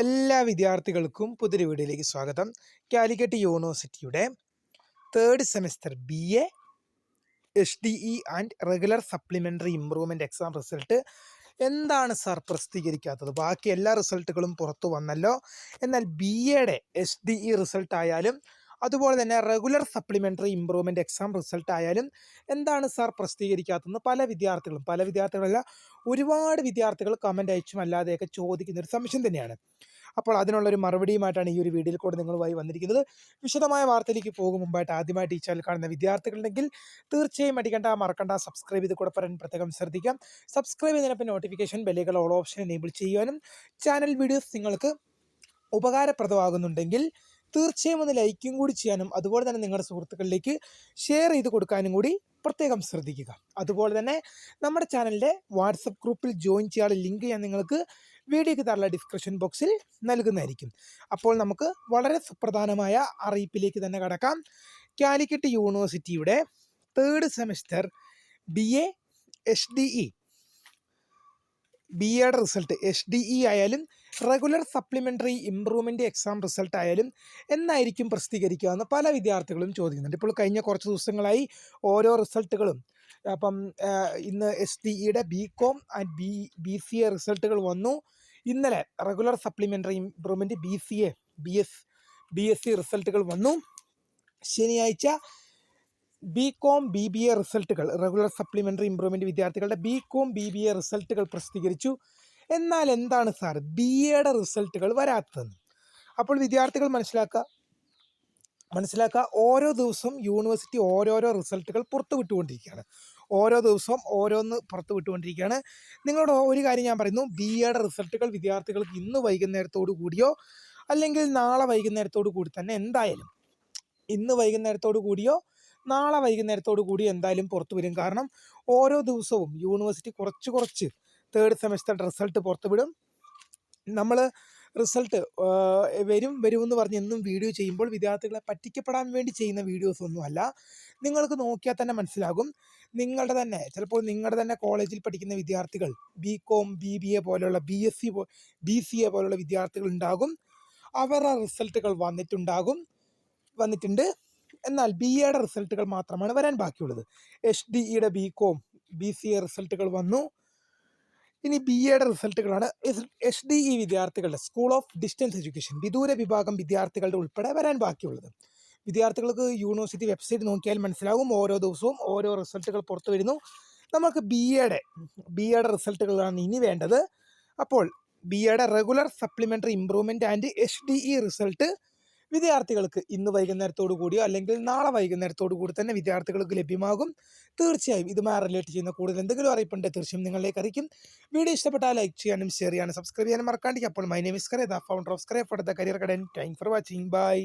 എല്ലാ വിദ്യാർത്ഥികൾക്കും പുതിയൊരു വീഡിയോയിലേക്ക് സ്വാഗതം. കാലിക്കറ്റ് യൂണിവേഴ്സിറ്റിയുടെ third semester B A H D E and regular supplementary improvement exam result എന്താണ് സാർ പ്രസിദ്ധീകരിക്കാത്തത്? ബാക്കി എല്ലാ റിസൾട്ടുകളും പുറത്തു വന്നല്ലോ. എന്നാൽ ബി എയുടെ എച്ച് ഡി ഇ റിസൾട്ട് ആയാലും അതുപോലെ തന്നെ regular supplementary improvement exam result ആയാലും എന്താണ് സാർ പ്രസിദ്ധീകരിക്കാത്തതെന്ന് പല വിദ്യാർത്ഥികളും പല വിദ്യാർത്ഥികളല്ല ഒരുപാട് വിദ്യാർത്ഥികൾ കമന്റ് അയച്ചും അല്ലാതെയൊക്കെ ചോദിക്കുന്ന ഒരു സംശയം തന്നെയാണ്. അപ്പോൾ അതിനുള്ളൊരു മറുപടിയുമായിട്ടാണ് ഈ ഒരു വീഡിയോയിൽ കൂടെ നിങ്ങളുമായി വന്നിരിക്കുന്നത്. വിശദമായ വാർത്തയിലേക്ക് പോകും മുമ്പായിട്ട് ആദ്യമായിട്ട് ഈ ചാനൽ കാണുന്ന വിദ്യാർത്ഥികളുണ്ടെങ്കിൽ തീർച്ചയായും അടിക്കണ്ട മറക്കണ്ട സബ്സ്ക്രൈബ് ചെയ്ത് കൂടെ പറയാൻ പ്രത്യേകം ശ്രദ്ധിക്കാം. സബ്സ്ക്രൈബ് ചെയ്തതിനൊപ്പം നോട്ടിഫിക്കേഷൻ ബെല്ലുകൾ ഓൾ ഓപ്ഷൻ എനേബിൾ ചെയ്യുവാനും ചാനൽ വീഡിയോസ് നിങ്ങൾക്ക് ഉപകാരപ്രദമാകുന്നുണ്ടെങ്കിൽ തീർച്ചയായും ഒന്ന് ലൈക്കും കൂടി ചെയ്യാനും അതുപോലെ തന്നെ നിങ്ങളുടെ സുഹൃത്തുക്കളിലേക്ക് ഷെയർ ചെയ്ത് കൊടുക്കാനും കൂടി പ്രത്യേകം ശ്രദ്ധിക്കുക. അതുപോലെ തന്നെ നമ്മുടെ ചാനലിന്റെ വാട്സപ്പ് ഗ്രൂപ്പിൽ ജോയിൻ ചെയ്യാനുള്ള ലിങ്ക് ഞാൻ നിങ്ങൾക്ക് വീഡിയോയ്ക്ക് താഴെ ഡിസ്ക്രിപ്ഷൻ ബോക്സിൽ നൽകുന്നതായിരിക്കും. അപ്പോൾ നമുക്ക് വളരെ സുപ്രധാനമായ അറിയിപ്പിലേക്ക് തന്നെ കടക്കാം. കാലിക്കറ്റ് യൂണിവേഴ്സിറ്റിയുടെ third semester B A H D E B എയുടെ റിസൾട്ട് എച്ച് ഡി ഇ ആയാലും regular supplementary improvement exam result ആയാലും എന്നായിരിക്കും പ്രസിദ്ധീകരിക്കുക എന്ന് പല വിദ്യാർത്ഥികളും ചോദിക്കുന്നുണ്ട്. ഇപ്പോൾ കഴിഞ്ഞ കുറച്ച് ദിവസങ്ങളായി ഓരോ റിസൾട്ടുകളും അപ്പം ഇന്ന് എസ് ഡി ഇയുടെ B com and B B C A റിസൾട്ടുകൾ വന്നു. ഇന്നലെ regular supplementary improvement B C A B S B S C റിസൾട്ടുകൾ വന്നു. ശനിയാഴ്ച B com B B A റിസൾട്ടുകൾ regular supplementary improvement വിദ്യാർത്ഥികളുടെ B com B B A റിസൾട്ടുകൾ പ്രസിദ്ധീകരിച്ചു. എന്നാൽ എന്താണ് sir B എയുടെ റിസൾട്ടുകൾ വരാത്തതെന്ന് അപ്പോൾ വിദ്യാർത്ഥികൾ മനസ്സിലാക്കുക മനസ്സിലാക്കുക ഓരോ ദിവസവും യൂണിവേഴ്സിറ്റി ഓരോരോ റിസൾട്ടുകൾ പുറത്തു വിട്ടുകൊണ്ടിരിക്കുകയാണ്. ഓരോ ദിവസവും ഓരോന്ന് പുറത്തു വിട്ടുകൊണ്ടിരിക്കുകയാണ്. നിങ്ങളോട് ഒരു കാര്യം ഞാൻ പറയുന്നു ബി എയുടെ റിസൾട്ടുകൾ വിദ്യാർത്ഥികൾക്ക് ഇന്ന് വൈകുന്നേരത്തോടു കൂടിയോ അല്ലെങ്കിൽ നാളെ വൈകുന്നേരത്തോടു കൂടി തന്നെ എന്തായാലും ഇന്ന് വൈകുന്നേരത്തോടു കൂടിയോ നാളെ വൈകുന്നേരത്തോടു കൂടി എന്തായാലും പുറത്തു വരും. കാരണം ഓരോ ദിവസവും യൂണിവേഴ്സിറ്റി കുറച്ച് കുറച്ച് തേർഡ് സെമസ്റ്റർ റിസൾട്ട് പുറത്തു വിടും. നമ്മൾ റിസൾട്ട് വരും വരും എന്ന് പറഞ്ഞ് എന്നും വീഡിയോ ചെയ്യുമ്പോൾ വിദ്യാർത്ഥികളെ പറ്റിക്കപ്പെടാൻ വേണ്ടി ചെയ്യുന്ന വീഡിയോസ് ഒന്നുമല്ല നിങ്ങൾക്ക് നോക്കിയാൽ തന്നെ മനസ്സിലാകും. നിങ്ങളുടെ തന്നെ ചിലപ്പോൾ നിങ്ങളുടെ തന്നെ കോളേജിൽ പഠിക്കുന്ന വിദ്യാർത്ഥികൾ B com B B A പോലെയുള്ള B S C B C A പോലെയുള്ള വിദ്യാർത്ഥികൾ ഉണ്ടാകും. അവരുടെ റിസൾട്ടുകൾ വന്നിട്ടുണ്ടാകും. വന്നിട്ടുണ്ട്. എന്നാൽ ബി എയുടെ റിസൾട്ടുകൾ മാത്രമാണ് വരാൻ ബാക്കിയുള്ളത്. എച്ച് ഡി ഇയുടെ B com B C A റിസൾട്ടുകൾ വന്നു. ഇനി ബി എയുടെ റിസൾട്ടുകളാണ് എച്ച് ഡി ഇ വിദ്യാർത്ഥികളുടെ സ്കൂൾ ഓഫ് ഡിസ്റ്റൻസ് എഡ്യൂക്കേഷൻ വിദൂര വിഭാഗം വിദ്യാർത്ഥികളുടെ ഉൾപ്പെടെ വരാൻ ബാക്കിയുള്ളത്. വിദ്യാർത്ഥികൾക്ക് യൂണിവേഴ്സിറ്റി വെബ്സൈറ്റ് നോക്കിയാൽ മനസ്സിലാകും ഓരോ ദിവസവും ഓരോ റിസൾട്ടുകൾ പുറത്തു വരുന്നു. നമുക്ക് ബി എയുടെ ബി എയുടെ റിസൾട്ടുകളാണ് ഇനി വേണ്ടത്. അപ്പോൾ ബി എയുടെ regular supplementary improvement and H D E result വിദ്യാർത്ഥികൾക്ക് ഇന്ന് വൈകുന്നേരത്തോടു കൂടിയോ അല്ലെങ്കിൽ നാളെ വൈകുന്നേരത്തോടു കൂടി തന്നെ വിദ്യാർത്ഥികൾക്ക് ലഭ്യമാകും. തീർച്ചയായും ഇതുമായി റിലേറ്റ് ചെയ്യുന്ന കൂടുതൽ എന്തെങ്കിലും അറിയിപ്പുണ്ട് തീർച്ചയായും നിങ്ങളിലേക്ക് അറിയിക്കും. വീഡിയോ ഇഷ്ടപ്പെട്ടാൽ ലൈക്ക് ചെയ്യാനും ഷെയർ ചെയ്യാനും സബ്സ്ക്രൈബ് ചെയ്യാനും മറക്കാണ്ടിരിക്കും അപ്പോൾ my name is the founder of scry for the career കടൻ thank for watching by